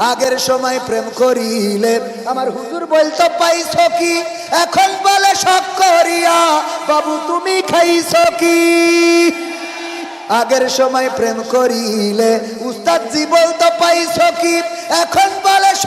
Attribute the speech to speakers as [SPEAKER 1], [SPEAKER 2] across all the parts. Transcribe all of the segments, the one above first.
[SPEAKER 1] আগের সময় প্রেম করিলে। আমার হুজুর বলতো, পাইছ কি? এখন বলে শখ করিয়া, বাবু, তুমি খাইছ কি? আগের সময় প্রেম করিলে উস্তাদ জি বলতো, পাইছ কি? এখন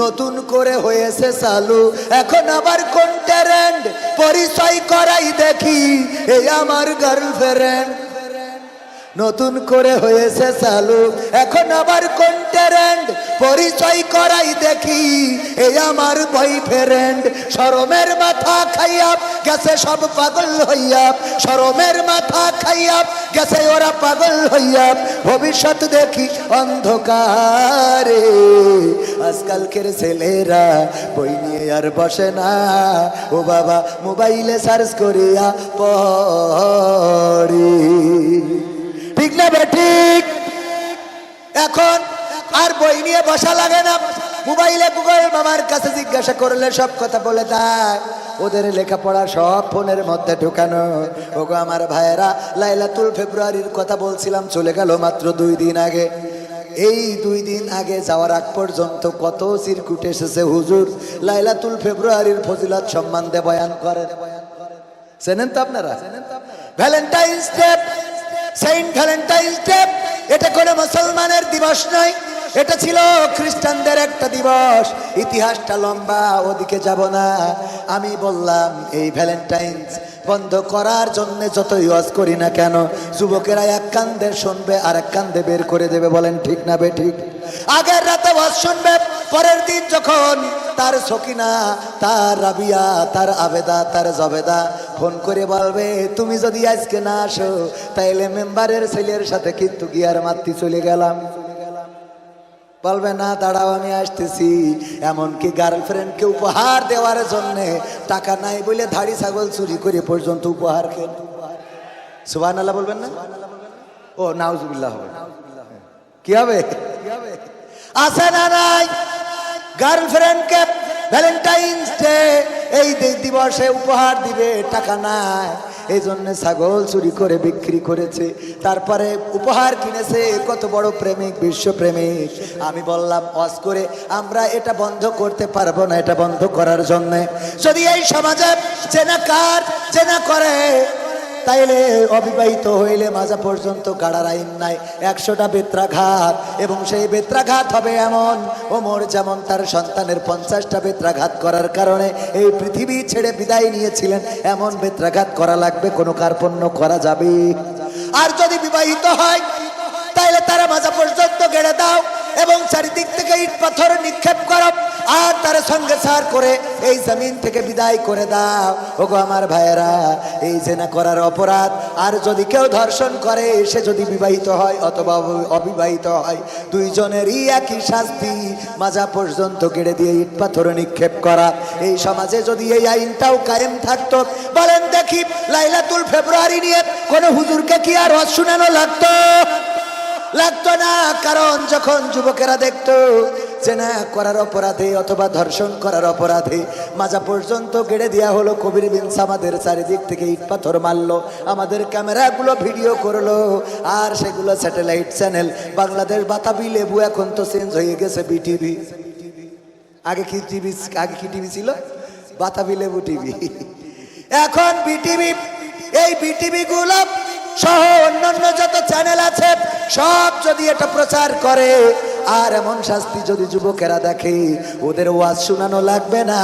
[SPEAKER 1] নতুন করে হয়েছে চালু। এখন আবার কোন ট্যারেন্ট পরিচয় করাই দেখি এই আমার গার্লফ্রেন্ড নতুন করে হয়েছে চালু। এখন আবার কোন পরিচয় করাই দেখি এই আমার বয়ফ্রেন্ড শরমের মাথা খাইয়া গেছে, সব পাগল হইয়া। শরমের মাথা খাইয়া গেছে, ওরা পাগল হইয়া। ভবিষ্যৎ দেখি অন্ধকারে। আজকালকের ছেলেরা বই নিয়ে আর বসে না। ও বাবা, মোবাইলে সার্চ করিয়া পড়ি। ঠিক না ঠিক? এখন আর বই নিয়ে বসা লাগে না। মোবাইলে গুগল মামার কাছে জিজ্ঞাসা করলে সব কথা বলে দেয়। ওদের লেখাপড়া সব ফোনের মধ্যে ঢুকানো। ওগো আমার ভাইয়েরা, লাইলাতুল ফেব্রুয়ারির কথা বলছিলাম, চলে গেল মাত্র দুই দিন আগে। এই দুই দিন আগে যাওয়ার আগ পর্যন্ত কত চিরকুট এসেছে হুজুর। লাইলাতুল ফেব্রুয়ারির ফজিলত সম্বন্ধে বয়ান করেন। চেনেন তো আপনারা? Valentine's day, saint Valentine's day, এটা কোনো মুসলমানের দিবস নয়। এটা ছিল খ্রিস্টানদের একটা দিবস। ইতিহাসটা লম্বা, ওদিকে যাব না। আমি বললাম, এই ভ্যালেন্টাইন্স বন্ধ করার জন্য যত ইউজ করি না কেন, যুবকেরা এক কান্দে শুনবে আর এক কান্দে বের করে দেবে। বলেন, ঠিক না বে, ঠিক? আগের রাতে ওয়াজ শুনবে, পরের দিন যখন তার সকিনা, তার রাবিয়া, তার আবেদা, তার জবেদা ফোন করে বলবে, তুমি যদি আজকে না আসো, তাইলে মেম্বারের ছেলের সাথে কিন্তু গিয়ার মাতৃ চলে গেলাম। বলবে, না, দাঁড়াও, আমি আসতেছি। এমনকি গার্লফ্রেন্ডকে উপহার দেওয়ার জন্য টাকা নাই বলে ধাড়ি ছাগল চুরি করে পর্যন্ত উপহার খেন সুবাহ আল্লাহ বলবেন না? ও, নাউজুবিল্লাহ হবে। কি হবে? আছে না নাই? গার্লফ্রেন্ডকে ভ্যালেন্টাইন্স ডে, এই দিবসে উপহার দিবে, টাকা নাই। এই জন্যে ছাগল চুরি করে বিক্রি করেছে। তারপরে উপহার কিনেছে, কত বড় প্রেমিক বিশ্বপ্রেমিক আমি বললাম অস করে আমরা এটা বন্ধ করতে পারব না, এটা বন্ধ করার জন্যে। যদি এই সমাজে চেনা কার চেনা করে তাইলে অবিবাহিত হইলে মাজা পর্যন্ত গাড়ার আইন নাই। একশোটা বেত্রাঘাত, এবং সেই বেত্রাঘাত হবে এমন, ওমর যেমন তার সন্তানের পঞ্চাশটা বেত্রাঘাত করার কারণে এই পৃথিবী ছেড়ে বিদায় নিয়েছিলেন, এমন বেত্রাঘাত করা লাগবে, কোনো কার্পণ্য করা যাবে। আর যদি বিবাহিত হয়, তাইলে তারা মাজা পর্যন্ত গেড়ে দাও, এবং চারিদিক থেকে ইট পাথর নিক্ষেপ করো। আর তার সঙ্গে করে এই জমিন থেকে বিদায় করে দাও। ওগো আমার ভাইয়েরা, এই জেনা করার অপরাধ, আর যদি কেউ ধর্ষণ করে, সে যদি বিবাহিত হয় অথবা অবিবাহিত হয়, দুইজনেরই একই শাস্তি। মাজা পর্যন্ত গেড়ে দিয়ে ইট পাথর নিক্ষেপ করা। এই সমাজে যদি এই আইনটাও কায়েম থাকতো, বলেন দেখি, লাইলাতুল ফেব্রুয়ারি নিয়ে কোনো হুজুরকে কি আর রস শুনানো লাগতো? লাগতো না, কারণ যখন যুবকেরা দেখতো যে না, করার অপরাধে অথবা ধর্ষণ করার অপরাধে। মাজা পর্যন্ত গেড়ে দেওয়া হলো কবির বিনস আমাদের চারিদিক থেকে ইট পাথর মারলো, আমাদের ক্যামেরাগুলো ভিডিও করল, আর সেগুলো স্যাটেলাইট চ্যানেল। বাংলাদেশ বাতাবি লেবু এখন তো চেঞ্জ হয়ে গেছে বিটিভি আগে কি টিভি আগে কি টিভি ছিল? বাতাবি লেবু টিভি এখন বিটিভি এই বিটিভি গুলো সহ অন্যান্য যত চ্যানেল আছে, সব যদি এটা প্রচার করে আর এমন শাস্তি যদি যুবকেরা দেখে, ওদের ওয়াজ শোনানো লাগবে না,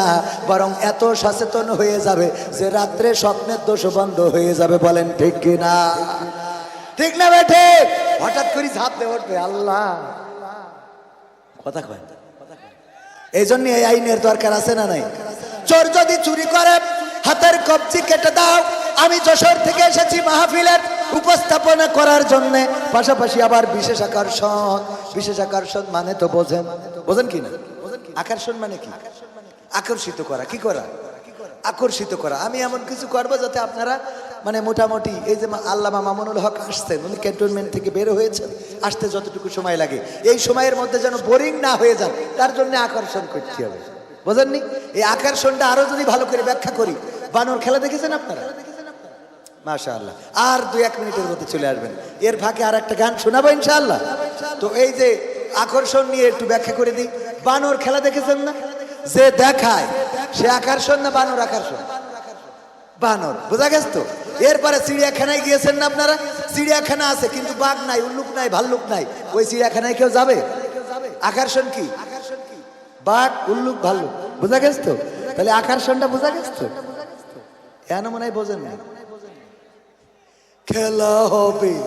[SPEAKER 1] বরং এত সচেতন হয়ে যাবে যে রাত্রে স্বপ্নের দোষ বন্ধ হয়ে যাবে বলেন ঠিক কিনা ঠিক না বেঠে? হঠাৎ করে ঝাঁপ দিয়ে উঠবে, আল্লাহ। কথা কয়। এই জন্য এই আইনের দরকার আছে না নাই? চোর যদি চুরি করে, হাতের কবজি কেটে দাও। আমি যশোর থেকে এসেছি মাহফিলের উপস্থাপনা করার জন্য, পাশাপাশি আবার বিশেষ আকর্ষণ বিশেষ আকর্ষণ মানে তো বোঝেন। বোঝেন কি না? আকর্ষণ মানে কি? আকর্ষিত করা, কি করা? আকর্ষিত করা। আমি এমন কিছু করব যাতে আপনারা মানে মোটামুটি এই যে আল্লামা মামুনুল হক আসছেন, উনি ক্যান্টনমেন্ট থেকে বের হয়েছেন, আসতে যতটুকু সময় লাগে। এই সময়ের মধ্যে যেন বোরিং না হয়ে যান, তার জন্য আকর্ষণ করতে হবে। বোঝেননি? এই আকর্ষণটা আরও যদি ভালো করে ব্যাখ্যা করি, বানর খেলা দেখেছেন আপনারা? মাশা আল্লাহ আর দুই এক মিনিটের মধ্যে চলে আসবেন। এর ফাঁকে আর একটা গান শোনাবো তো এই যে আকর্ষণ নিয়ে একটু ব্যাখ্যা করে দিই। বানর খেলা দেখেছেন না? যে দেখায়, সে আকর্ষণ না বানর আকর্ষণ? বানর, বোঝা তো? এরপরে চিড়িয়াখানায় গিয়েছেন না আপনারা? চিড়িয়াখানা আছে, কিন্তু বাঘ নাই, উল্লুক নাই, ভাল্লুক নাই। ওই চিড়িয়াখানায় কেউ যাবে? আকর্ষণ কি? বাঘ, উল্লুক, ভাল্লুক, বোঝা গেছে তো? তাহলে আকর্ষণটা বোঝা গেছে তো? এন মনে হয় বোঝেন না খেলা হবে।